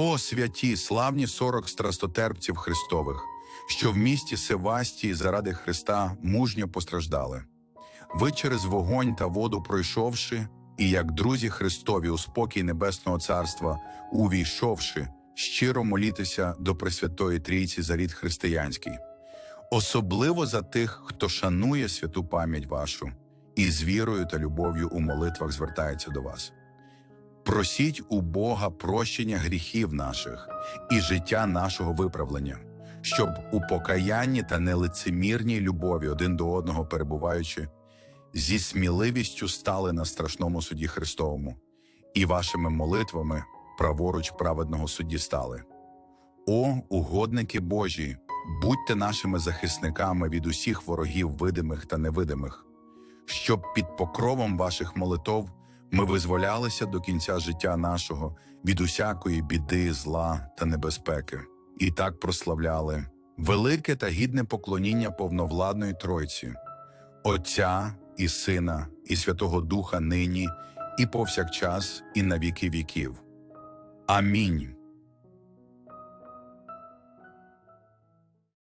О, святі, славні сорок страстотерпців Христових, що в місті Севастії заради Христа мужньо постраждали. Ви через вогонь та воду пройшовши, і як друзі Христові у спокій Небесного Царства, увійшовши, щиро молітеся до Пресвятої Трійці за рід християнський, особливо за тих, хто шанує святу пам'ять вашу і з вірою та любов'ю у молитвах звертається до вас. Просіть у Бога прощення гріхів наших і життя нашого виправлення, щоб у покаянні та нелицемірній любові один до одного перебуваючи, зі сміливістю стали на страшному суді Христовому, і вашими молитвами праворуч праведного судді стали. О, угодники Божі, будьте нашими захисниками від усіх ворогів видимих та невидимих, щоб під покровом ваших молитов ми визволялися до кінця життя нашого від усякої біди, зла та небезпеки, і так прославляли велике та гідне поклоніння повновладної Тройці, Отця і Сина, і Святого Духа нині, і повсякчас, і на віки віків. Амінь.